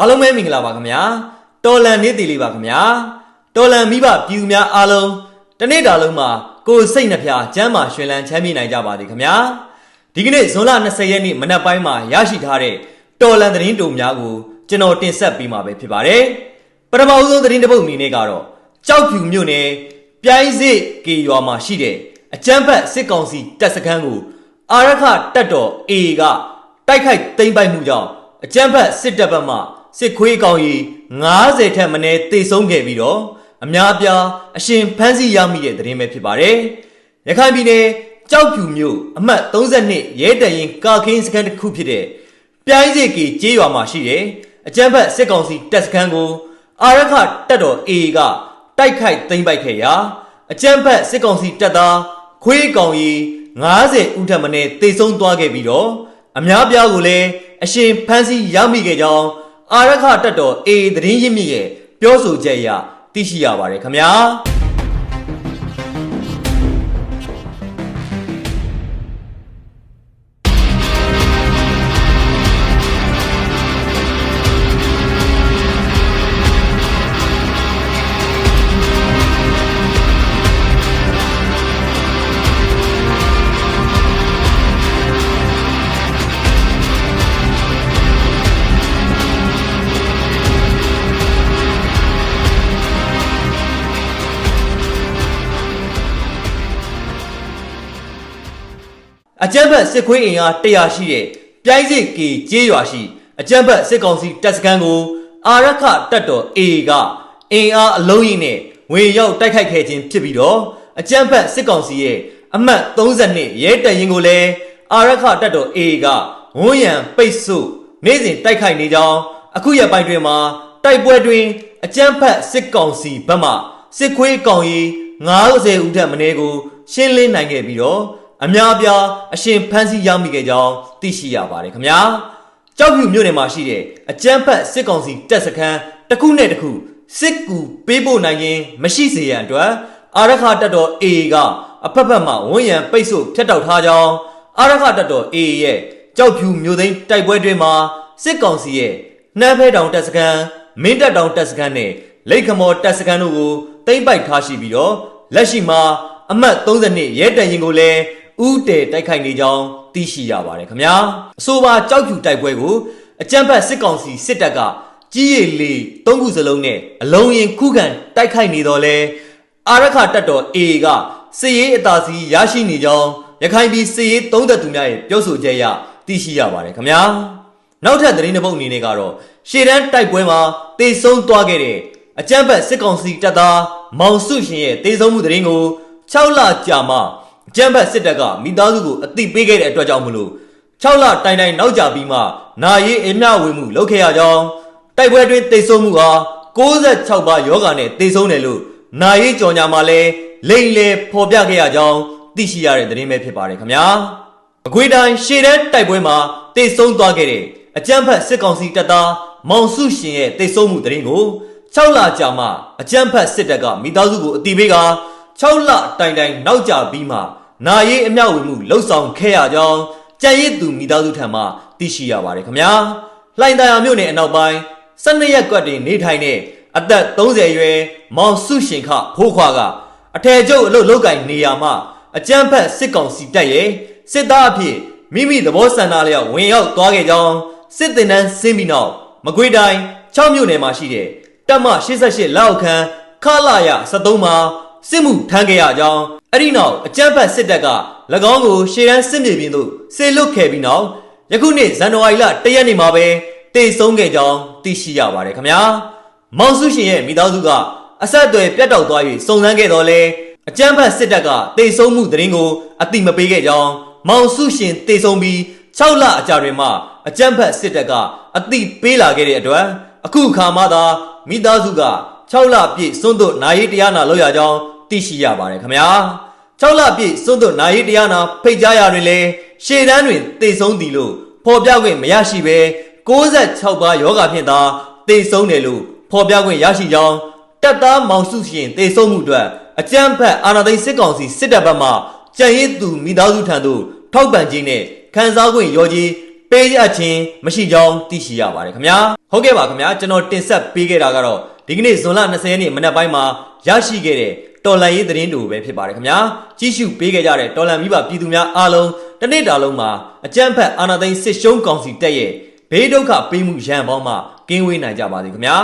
အားလုံးပဲမင်္ဂလာပါခင်ဗျာတော်လန်နေ့တည်လေးပါခင်ဗျာတော်လန်မိဘပြည်သူများအားလုံးတနေ့တာလုံးမှာကိုယ်စိတ်နှဖျားကျမ်းမာရွှင်လန်းချမ်းမြေ့နိုင်ကြပါစေခင်ဗျာဒီကနေ့ဇွန်လ20ရက်နေ့မနက်ပိုင်းမှာရရှိထားတဲ့တော်လန်သတင်းတုံများကိုကျွန်တော်တင်ဆက်ပေးမှာပဲဖြစ်ပါတယ်ပထမဦးဆုံးသတင်းတစ်ပုဒ်အနေနဲ့ကတော့ကြောက်ဖြူမြို့နယ်ပြိုင်းစစ်ကေရွာမှာရှိတဲ့အကျန်းဖက်စစ်ကောင်စီတပ်စခန်းကိုအာရခတပ်တော် AA ကတိုက်ခိုက်သိမ်းပိုက်မှုကြောင့်အကျန်းဖက်စစ်တပ်ဘက်မှ စစ်ခွေးကောင်ကြီး90ထက်မနည်းတေဆုံးခဲ့ပြီးတော့အများအပြားအရှင်ဖမ်းဆီးရမိတဲ့သတင်းပဲဖြစ်ပါတယ်။ရခိုင်ပြည်နယ်ကြောက်ဖြူမြို့အမှတ်32ရဲတပ်ရင်ကာခင်းစခန်းတစ်ခုဖြစ်တဲ့ပြိုင်းစစ်ကေကျေးရွာမှာရှိတဲ့အကျန်းဖက်စစ်ကောင်စီတပ်စခန်းကိုအာရခတပ်တော် AA ကတိုက်ခိုက်သိမ်းပိုက်ခဲ့ရာအကျန်းဖက်စစ်ကောင်စီတပ်သားခွေးကောင်ကြီး90ဦးထက်မနည်းတေဆုံးသွားခဲ့ပြီးတော့အများပြားကိုလည်းအရှင်ဖမ်းဆီးရမိခဲ့ကြောင်း အာရခတပ်တော် AA သတင်းရင်းမြစ်ရဲ့ပြောဆိုချက်အရသိရှိရပါတယ်ခင်ဗျာ အကြမ်းဖက်စစ်ခွေးအင်အား100ရှိတဲ့ပြိုင်းစစ်ကေကျေးရွာရှိအကြမ်းဖက်စစ်ကောင်စီတပ်စခန်းကိုအာရခတပ်တော် AA ကအင်အားအလုံးကြီးနဲ့ဝင်ရောက်တိုက်ခိုက်ခဲ့ခြင်းဖြစ်ပြီးတော့အကြမ်းဖက်စစ်ကောင်စီရဲ့အမှတ်32ရဲတပ်ရင်ကိုလည်းအာရခတပ်တော် AA ကဝန်းရံပိတ်ဆို့နေ့စဉ်တိုက်ခိုက်နေကြောင်းအခုရက်ပိုင်းတွင်မှာတိုက်ပွဲတွင်အကြမ်းဖက်စစ်ကောင်စီဘက်မှစစ်ခွေးကောင်ကြီး90ဦးထက်မနည်းကိုရှင်းလင်းနိုင်ခဲ့ပြီးတော့ အများအပြားအရှင်ဖမ်းဆီးရမိခဲ့ကြောင်းသိရှိရပါတယ်ခင်ဗျာကြောက်ဖြူမြို့နယ်မှာရှိတဲ့အကြမ်းဖက်စစ်ကောင်စီတပ်စခန်းတစ်ခုနဲ့တစ်ခုစစ်ကူပေးပို့နိုင်ခြင်းမရှိစေရန်အတွက်အာရခတပ်တော် AA ကအဖက်ဖက်မှဝန်ရံပိတ်ဆို့ဖျက်တောက်ထားကြောင်းအာရခတပ်တော် AA ရဲ့ကြောက်ဖြူမြို့သိမ်းတိုက်ပွဲတွင်မှာစစ်ကောင်စီရဲ့နှမ်းဖဲတောင်တပ်စခန်းမင်းတပ်တောင်တပ်စခန်းနဲ့လိတ်ခမော်တပ်စခန်းတို့ကိုသိမ်းပိုက်ထားရှိပြီးတော့လက်ရှိမှာအမှတ်32ရဲတပ်ရင်ကိုလည်း ဥတဲတိုက်ခိုက်နေကြောင်းသိရှိရပါတယ်ခင်ဗျာအဆိုပါကြောက်ဖြူတိုက်ပွဲကိုအကြမ်းဖက်စစ်ကောင်စီစစ်တပ်ကကြီးရည်လီသုံးခုစလုံးနဲ့အလုံးရင်ခုခံတိုက်ခိုက်နေတော့လဲအာရခတပ်တော် A ကစစ်ရေးအသာစီးရရှိနေကြောင်းရခိုင်ပြည်စစ်ရေးသုံးသက်သူများရဲ့ပြောဆိုချက်အရသိရှိရပါတယ်ခင်ဗျာနောက်ထပ်သတင်းတစ်ပုဒ်အနေနဲ့ကတော့ရှေ့တန်းတိုက်ပွဲမှာတေဆုံးသွားခဲ့တဲ့အကြမ်းဖက်စစ်ကောင်စီတပ်သားမောင်စုရှင်ရဲ့တေဆုံးမှုသတင်းကို6လကြာမှ အကြမ်းဖက်စစ်တပ်ကမိသားစုကိုအသိပေးခဲ့တဲ့အတွက်ကြောင့်မလို့6လတိုင်တိုင်နောက်ကျပြီးမှနာရီအမျှဝေမှုလုပ်ခဲ့ရကြောင်းတိုက်ပွဲတွင်တေဆုံးမှုဟာ66ပါးယောဂာနဲ့တေဆုံးတယ်လို့နာရီကြော်ညာမှာလဲလိမ့်လေဖော်ပြခဲ့ရကြောင်းသိရှိရတဲ့သတင်းပဲဖြစ်ပါတယ်ခင်ဗျာအခွေတိုင်းရှေ့တန်းတိုက်ပွဲမှာတေဆုံးသွားခဲ့တဲ့အကြမ်းဖက်စစ်ကောင်စီတပ်သားမောင်စုရှင်ရဲ့တေဆုံးမှုသတင်းကို6လကြာမှအကြမ်းဖက်စစ်တပ်ကမိသားစုကိုအတိပေးက 6လတိုင်တိုင်နောက်ကျပြီးမှနာရေးအမျှဝေမှုလှုပ်ဆောင်ခဲ့ရကြောင်းကြံရစ်သူမိသားစုထံမှသိရှိရပါတယ်ခင်ဗျာလှိုင်သာယာမြို့နယ်အနောက်ပိုင်း12ရက်ကွက်တွင်နေထိုင်တဲ့အသက်30အရွယ်မောင်စုရှင်ခဖိုးခွာကအထယ်ကျုပ်အလုပ်လုပ်ကင်နေရာမှာအကြမ်းဖက်စစ်ကောင်စီတပ်ရဲ့စစ်သားအဖြစ်မိမိသဘောဆန္ဒလျောက်ဝင်ရောက်သွားခဲ့ကြောင်းစစ်တင်နန်းစင်းပြီးနောက်မကွေးတိုင်း6မြို့နယ်မှာရှိတဲ့တပ်မ88လက်အောက်ခံခလာရ73မှာ စစ်မှုထမ်းခဲ့ရကြောင်းအဲ့ဒီနောက်အကြမ်းဖက်စစ်တပ်က၎င်းကိုရှေ့တန်းစစ်မြေပြင်သို့ဆေလွတ်ခဲ့ပြီးနောက်ယခုနှစ်ဇန်နဝါရီလ1ရက်နေ့မှာပဲတေဆုံးခဲ့ကြောင်းသိရှိရပါတယ်ခင်ဗျာမောင်စုရှင်ရဲ့မိသားစုကအဆက်အသွယ်ပြတ်တောက်သွား၍စုံစမ်းခဲ့တော့လဲအကြမ်းဖက်စစ်တပ်ကတေဆုံးမှုသတင်းကိုအတိမပေးခဲ့ကြောင်းမောင်စုရှင်တေဆုံးပြီး6လအကြာတွင်မှအကြမ်းဖက်စစ်တပ်ကအတိပေးလာခဲ့တဲ့အတွက်အခုခါမှသာမိသားစုက6လပြည့်စွန့်တို့နာရီတရားနာလောက်ရကြောင်း သိရှိရပါတယ်ခင်ဗျာ6လပြည့်စွန့်တို့နာရီတရားနာဖိတ်ကြားရတွင်လဲရှေ့တန်းတွင်တေဆုံးသည်လို့ဖော်ပြခွင့်မရရှိဘဲ66ပါးယောဂဖြင့်သာတေဆုံးတယ်လို့ဖော်ပြခွင့်ရရှိကြောင်းတပ်သားမောင်စုရှင်တေဆုံးမှုအတွက်အကြမ်းဖက်အာဏာသိမ်းစစ်ကောင်စီစစ်တပ်ဘက်မှကြံရစ်သူမိသားစုထံသို့ထောက်ပံ့ခြင်းနဲ့ခန်းစားခွင့်ရောကြီးတပေးရခြင်းမရှိကြောင်းသိရှိရပါတယ်ခင်ဗျာဟုတ်ကဲ့ပါခင်ဗျာကျွန်တော်တင်ဆက်ပေးခဲ့တာကတော့ဒီကနေ့ဇွန်လ20ရက်နေ့မနက်ပိုင်းမှာရရှိခဲ့တဲ့ တော်လန်ရေးသတင်းတူပဲဖြစ်ပါတယ်ခင်ဗျာကြီးစုပေးခဲ့ကြတဲ့တော်လန်မိဘပြည်သူများအားလုံးတစ်နေ့တာလုံးမှာအကြမ်းဖက်အာဏာသိမ်းစစ်ရှုံးကောင်စီတက်ရဲ့ဘေးဒုက္ခပေးမှုရန်ပေါင်းမှကင်းဝေးနိုင်ကြပါစေခင်ဗျာ